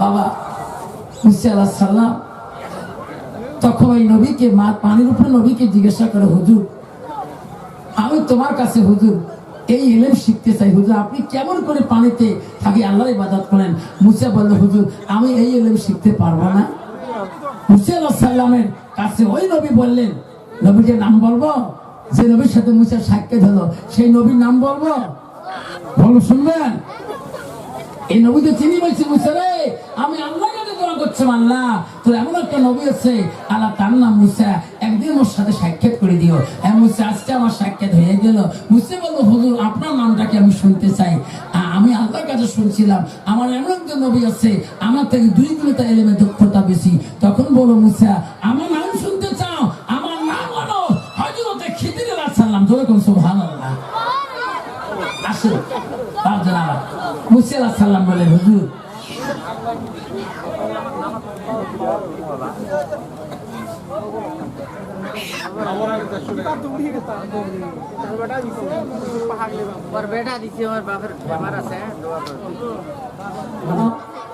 বাবা সাল্লাম তখন ওই নবীকে মা, পানির উপরে নবীকে জিজ্ঞাসা করে, হুজুর, আমি তোমার কাছে হুজুর, এই শিখতে চাই, হুজুর, আপনি কেমন করে পানিতে থাকি আল্লাহ ইবাদত করেন? মুসা বলল, হুজুর, আমি এই এলেম শিখতে পারব না। মুসা সাল্লামের কাছে ওই নবী বললেন নবীর নাম বলব? যে নবীর সাথে মুসা সাক্ষাৎ হলো, সেই নবীর নাম বলব? বলো, শুনবেন? এই নবীকে চিনি বলছি মুসা রে আমি আল্লাহ কাছে দোয়া করছি আল্লাহ তোর এমন একটা নবী আছে, আল্লাহ তার নাম মুসা। একদিন ওর সাথে সাক্ষাৎ করে দিও। হ্যাঁ মুসা, আজকে আমার সাক্ষাৎ হয়ে গেল। মুসা বলল, হুজুর, আপনার নামটাকে আমি শুনতে চাই। আমি আল্লাহর কাছে শুনছিলাম, আমার এমন একজন নবী আছে, আমার থেকে দুই কিলোমিটার এলেমে দক্ষতা বেশি। তখন বলো মুসা, আমার নাম শুনতে চাও, আমার নাম হলো হজরতে খিদির আলাহ সাল্লাম জোরে কোন সুবহানাল্লাহ। আসুন। মুসি আল্লাহ সাল্লাম বলে, হুজুর।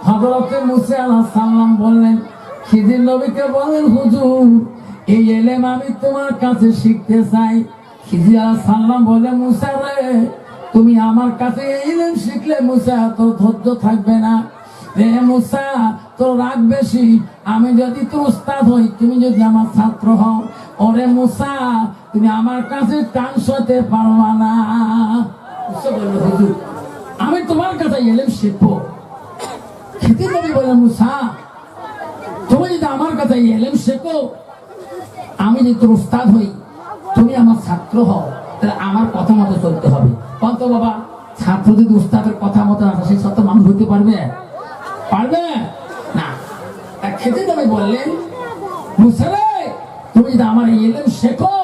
হজরতে মুসি আল্লাহ সাল্লাম বললেন খিদির নবীকে বলেন, হুজুর, এই এলেম আমি তোমার কাছে শিখতে চাই। খিদির আল্লাহ সাল্লাম বলে মুসা রে তুমি আমার কাছে এই এলেম শিখলে মুসা, তোর ধৈর্য থাকবে না। রে মুসা, তোর রাগ বেশি। আমি যদি তোর উস্তাদ হই, তুমি যদি আমার ছাত্র হও। ওরে মুসা, তুমি আমার কাছে টান সতে পারবা না। আমি তোমার কাছে এলেম শিখব। খেতে নবী বলে মুসা, তুমি যদি আমার কাছে এলেম শেখো। আমি যদি তোর উস্তাদ হই, তুমি আমার ছাত্র হও, তাহলে আমার কথা মতো চলতে হবে। কত বাবা, ছাত্র যদি উস্তাদের কথা মতো আসে সেই সত্য মানুষ হইতে পারবে? পারবে? না। খেতে নবী বললেন রে তুমি যদি আমার এলেম শেখো,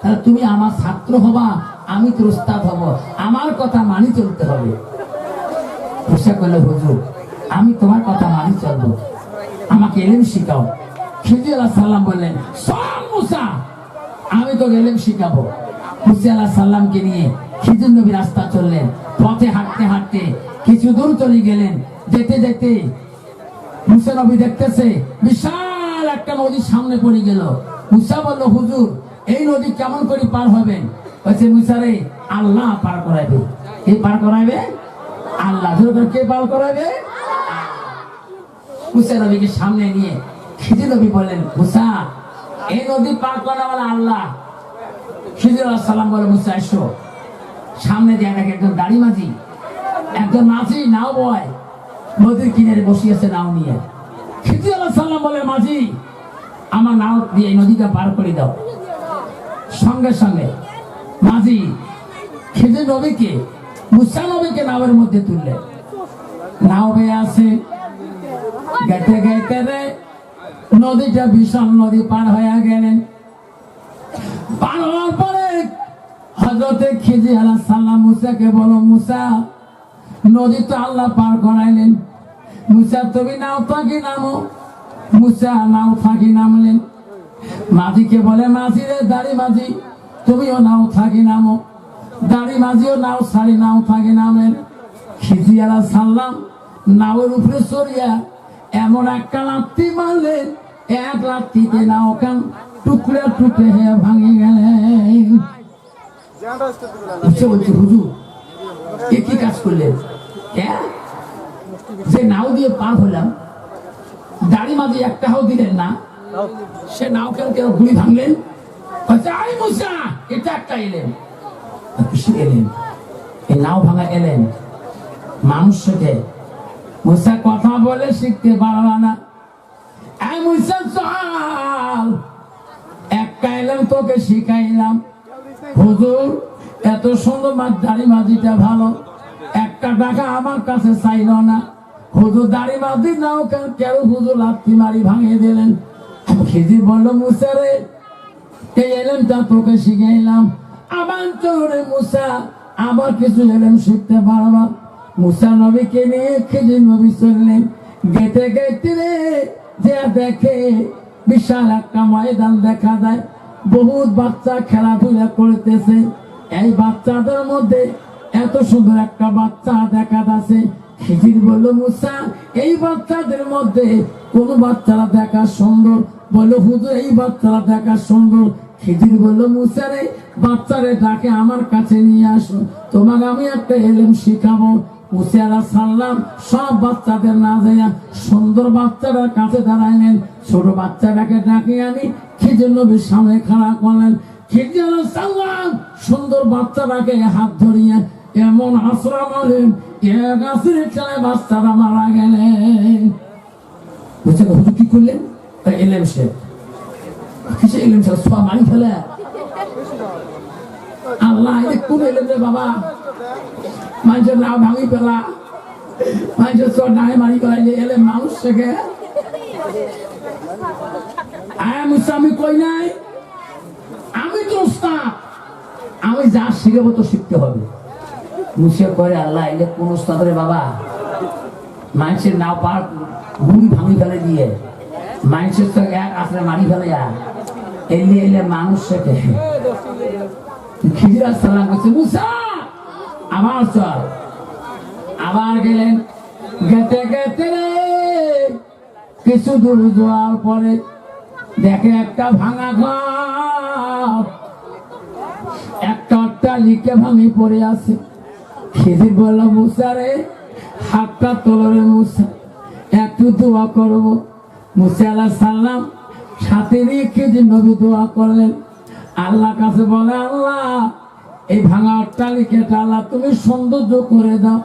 তাহলে তুমি আমার ছাত্র হবা, আমি তোর উস্তাদ হব। আমার কথা মানি চলতে হবে। মুসা করলে হুজুর, আমি তোমার কথা মানি চলবো। আমাকে এলেম শিখাও। খিজি আল্লাহ সাল্লাম বললেন, সব মুসা, আমি তো এলেম শিখাবো। মুসি আল্লাহ সাল্লামকে নিয়ে খিজুর নবী রাস্তা চললেন, পথে হাঁটতে হাঁটতে কিছু দূর চলে গেলেন, যেতে যেতে মুসা নবী দেখতেছে, বিশাল একটা নদী সামনে পড়ে গেল। মুসা বলল, হুজুর, এই নদী কেমন করে পার হবেন? মুসারে আল্লাহ পার করাইবে। কে পার করাইবে? আল্লাহ। কে পার করাইবে? মুসা নবীকে সামনে নিয়ে খিজির নবী বললেন, মুসা, এই নদী পার করা আল্লাহ। খিজির সাল্লাম বলে মুসা, এসো। সামনে দিয়ে দেখে একজন দাড়ি মাঝি একজন মাঝি, নাও বয়, নদীর কিনারে বসিয়েছে নাও নিয়ে। খিজির আলাহ সাল্লাম বলে, মাঝি, আমার নাও দিয়ে নদীটা পার করে দাও। সঙ্গে সঙ্গে, মাঝি খিজির নবীকে, মুসা নবীকে নাওয়ের মধ্যে তুললে। নাও বেয়ে আছে। গেতে গেতে রে, নদীটা ভীষণ নদী পার হয়ে গেলেন। পার হওয়ার পরে হজরতে খিজি আলাহ সাল্লাম মুসাকে বলো, মুসা, নদী তো আল্লাহ পার করাইলেন। মুসা, তুমি নাও থাকি নামো। মুসা, নাও থাকি নামলেন। মাঝিকে বলে, মাঝি রে, দাড়ি মাঝি, তুমিও নাও থাকি নামো। দাড়ি মাঝিও নাও সারি নাও থাকি নামলেন। খিজি আলাহ সাল্লাম নাওয়ের উপরে সরিয়া এমন একটা লাত্তি মারলেন, এক লাত্তিতে নাও কান, টুকরে টুকরে হয়ে ভাঙে গেলেন। হুজুর এ কি কাজ করলেন? যে নাও দিয়ে পার হলাম, দাড়ি মাঝে একটা হাও দিলেন না, সে নাও কেন কেন গুলি ভাঙলেন? মুসা, এটা একটা এলেন। এলেন? এই নাও ভাঙা এলেন। মানুষকে মুসা কথা বলে শিখতে পারবা না। একটা এলাম, তোকে শিখাইলাম। হুজুর, এত সুন্দর দাড়ি মাঝিটা ভালো। একটা টাকা আমার কাছে চাইল না। হুজুর, দাড়ি মাঝি নাও কেন? হুজুর লাত্তি মারি ভাঙিয়ে দিলেন? খিজি বলল মুসারে এই এলেমটা তোকে শিখাইলাম। আমার চোরে মুসা আবার কিছু এলেম শিখতে পারবা মুসা নবীকে নিয়ে খেজে নবী চললেন। গেতে গেতে রে, যে দেখে বিশাল একটা ময়দান দেখা যায়। বহুত বাচ্চা খেলাধুলা করতেছে। এই বাচ্চাদের মধ্যে এত সুন্দর একটা বাচ্চা দেখা যাচ্ছে। খিজির বলল, মুসা, এই বাচ্চাদের মধ্যে কোন বাচ্চারা দেখা সুন্দর? বলল, হুজুর, এই বাচ্চারা দেখা সুন্দর। খিজির বলল, মুসা রে, বাচ্চারে ডাকে আমার কাছে নিয়ে আসো। তোমাকে আমি একটা এলেম শিখাবো। মুসিয়ারা সাল্লাম সব বাচ্চাদের না যায় সুন্দর বাচ্চারা কাছে দাঁড়াইলেন। ছোট বাচ্চাটাকে ডাকে আনি। খিজির নবীর সামনে খাড়া করলেন। খিজির সাল্লাম সুন্দর বাচ্চাটাকে হাত ধরিয়ে এমন আশ্রম হলেন এক আসরে খেলায় বাচ্চারা মারা গেলেন। বুঝছেন কি করলেন? এলেম সে কিসে এলেম সে সব মারি ফেলে। আল্লাহ এটা কোন এলেম রে বাবা, মানুষের নাও ভাঙি পেলা মানুষের সব নাই মারি পেলাইলে এলে মানুষ শেখে। আয় মুসা, আমি কই নাই? আমি তো আমি যা শিখাবো তো শিখতে হবে। মুসিয়া করে আল্লাহ, এলে কোন ওস্তাদ রে বাবা? মানুষের নাও পার গুড়ি ভাঙি ফেলে দিয়ে। মানুষের তো এক আসলে মারি ফেলে এলে এলে মানুষ শেখে। খিজির সালাম করছে, মুসা আবার চল। আবার গেলেন, গেতে গেতে কিছু দূর যাওয়ার পরে দেখে একটা ভাঙা ঘর। একটা অট্টালিকা ভাঙি পড়ে আছে। খিজির বলল, মুসা রে, হাতটা তোলরে মুসা, একটু দোয়া করব। মুসা আল্লাহ সাল্লাম সাথে নিয়ে খিজির নবী দোয়া করলেন। আল্লাহ কাছে বলে, আল্লাহ, এই ভাঙা অট্টালিকাটা আল্লাহ তুমি সৌন্দর্য করে দাও।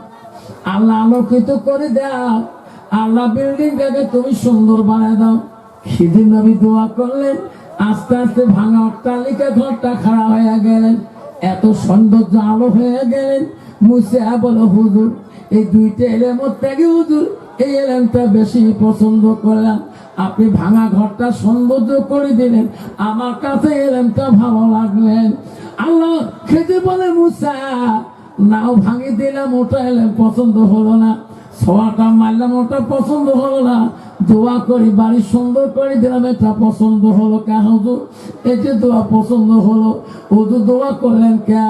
আল্লাহ আলোকিত করে দাও। আল্লাহ বিল্ডিংটাকে তুমি সুন্দর বানায় দাও। সেদিন নবী দোয়া করলেন, আস্তে আস্তে ভাঙা অট্টালিকা ঘরটা খাড়া হয়ে গেলেন। এত সৌন্দর্য আলো হয়ে গেলেন। মুসে বলো, হুজুর, এই দুইটা এলেমর থেকে হুজুর, এই এলেমটা বেশি পছন্দ করলাম। আপনি ভাঙা ঘরটা সৌন্দর্য করে দিলেন। আমার কাছে এলেমটা ভালো লাগলেন। আল্লাহ খেতে বলে, মুসা, নাও ভাঙি দিলাম, ওটা এলেন পছন্দ হলো না। ছোয়াটা মারলাম, ওটা পছন্দ হলো না। দোয়া করি, বাড়ি সুন্দর করে দিলাম, এটা পছন্দ হলো কে হুজুর? এই যে দোয়া পছন্দ হলো। হুজুর দোয়া করলেন কে?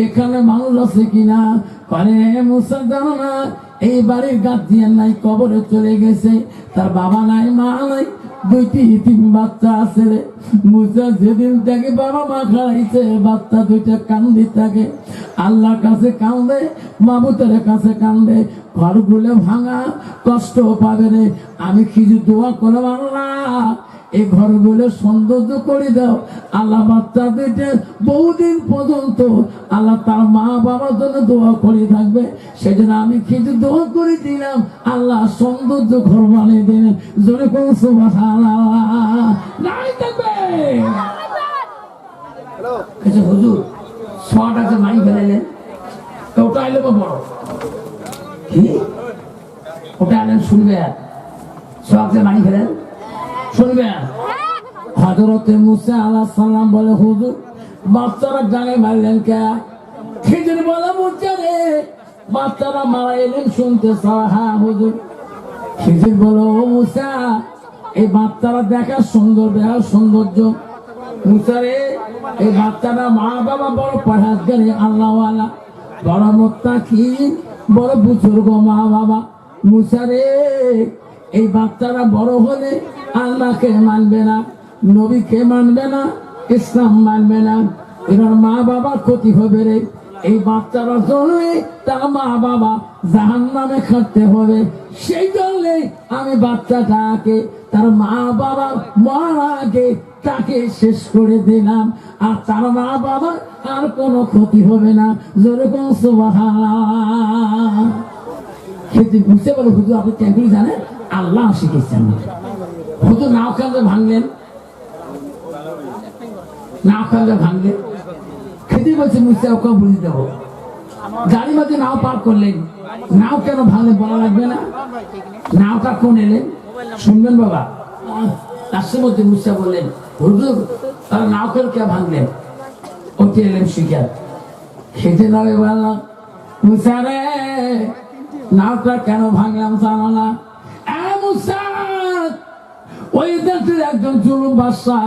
এখানে মানুষ আছে কিনা? করে মুসা, জানো না এই বাড়ির দিয়ে নাই, কবরে চলে গেছে। তার বাবা নাই, মা নাই, দুইটি বাচ্চা আছে রে। যেদিন বাবা মা খাইছে, বাচ্চা দুইটা কান্দি থাকে। কাছে কান্দে কাছে ভাঙা, কষ্ট পাবে রে। আমি কিছু দোয়া করে আল্লাহ? এই ঘরগুলো সৌন্দর্য করে দাও। আল্লাহ বাচ্চা বহুদিন পর্যন্ত আল্লাহ তার মা বাবার জন্য দোয়া করে থাকবে। সেজন্য আমি কিছু দোয়া করে দিলাম। আল্লাহ সৌন্দর্য ঘর বানিয়ে দিলেন জোরে কোন নাই থাকবে। আচ্ছা হুজুর শট আছে মারি ফেলাইলেন। ওটা আইলে বা বড়? কি? ওটা আইলেন শুনবে? শট আছে মারি ফেলেন শুনবে হজরতে মুসা আল্লাহ সাল্লাম বলে, হুজুর বাচ্চারা গানে মারলেন কে? খিজির বলে মুচা রে বাচ্চারা মারা এলেন, শুনতে হ্যাঁ হুজুর। খিজির বলে, ও মুসা, এই বাচ্চারা দেখা সুন্দর দেখা সৌন্দর্য। মুসারে এই বাচ্চারা মা বাবা বড় পড়াশগারে আল্লাহ বড় মোত্তা কি বড় বুজুর্গ মা বাবা। মুসারে এই বাচ্চারা বড় হলে আল্লাহকে মানবে না, নবীকে মানবে না, ইসলাম মানবে না। এবার মা বাবার ক্ষতি হবে রে। এই বাচ্চারা চললে তার মা বাবা জাহান নামে খাটতে হবে। সেই জন্যে আমি বাচ্চাটাকে, তার মা বাবা মারা আগে তাকে শেষ করে দিলাম। আর তার মা বাবা আর কোনো ক্ষতি হবে না। যেরকম সুবাহ খেতে বুঝতে পারো হুজুর, আপনি ক্যাম্পিং জানেন? আল্লাহ শিখেছেন হুজুর নাও কান্দে ভাঙলেন। নাও কান্দে ভাঙলেন। খেতে বলছে মুসে ওকে বুঝে দেবো। গাড়ি মাঝে নাও পার করলেন। নাও কেন ভাঙলে বলা লাগবে না? নাওটা কোন এলেন? শুনবেন বাবা। মধ্যে মুসা বললেন, হুজুর, তারা নাও কেন কে ভাঙলেন? ওটি এলেন শিকার খেতে যাবে বললাম মুসা রে, নাওটা কেন ভাঙলাম জানো না? জুলুম বাদশাহ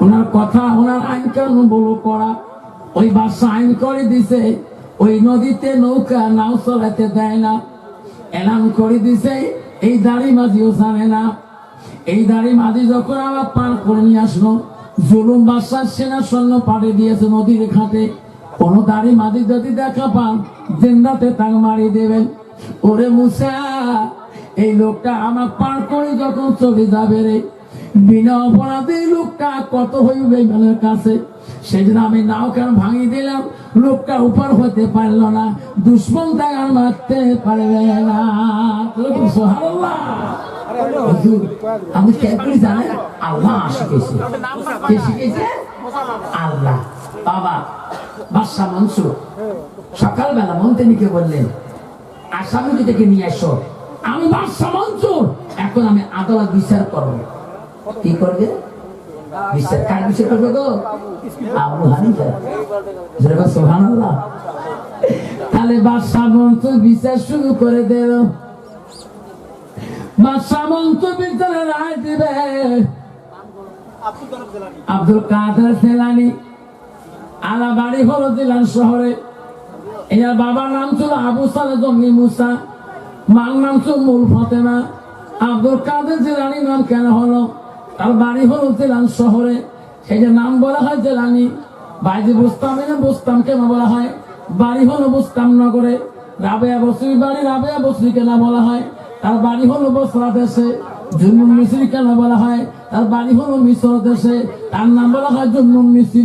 ওনার কথা, ওনার বাদশাহ দেয় না। করে দিছে। এই দাড়ি মাঝিও জানে না। এই দাড়ি মাঝি যখন আবার পার করে নিয়ে আসলো, জুলুম বাদশার সেনা সৈন্য পাড়ে দিয়েছে নদীর ঘাটে। কোন দাড়ি মাঝি যদি দেখা পান, জেন্দাতে তাক মারি দেবেন। ওরে মুসা এই লোকটা আমার পার করে যখন চলে যাবে রে, বিনা অপরাধে লোকটা কত হইবে ইমানের কাছে? সেদিন আমি নাও কেন ভাঙি দিলাম, লোকটা উপর হতে পারল না, দুশ্মন তাকে মারতে পারবে না। আমি আল্লাহ শিখেছে। কে শিখেছে? আল্লাহ। বাবা, বাদশাহ মনসুর, সকালবেলা বললেন, আসামি দুটাকে নিয়ে এসো। আমি বাদশাহ মনসুর এখন আমি আদালত বিচার করব। কি করবে? বিচার কার বিচার করবে গো? আবু হানিফা। যেটা সুবহানাল্লাহ। তাহলে বাদশাহ বিচার শুরু করে বাদশাহ বিচারে রায় দিবে। আব্দুল কাদের ফেলানি আলা বাড়ি হলো দিলাম শহরে। এর বাবার নাম ছিল আবু সালে জঙ্গি মুসা। মার নাম ছিল মূল ফতেমা। আব্দুল কাদের জেলানি নাম কেন হলো? তার বাড়ি হলো জেলান শহরে। সেই যে নাম বলা হয় জেলানি বাইরে বুঝতাম না বুঝতাম কেন বলা হয়? বাড়ি হলো বুঝতাম নগরে। রাবেয়া বসরি বাড়ি রাবেয়া বসরি কেন বলা হয়? তার বাড়ি হলো বসরা দেশে। জুনুন মিস্ত্রি কেন বলা হয়? তার বাড়ি হলো মিশর দেশে। তার নাম বলা হয় জুনুন মিস্ত্রি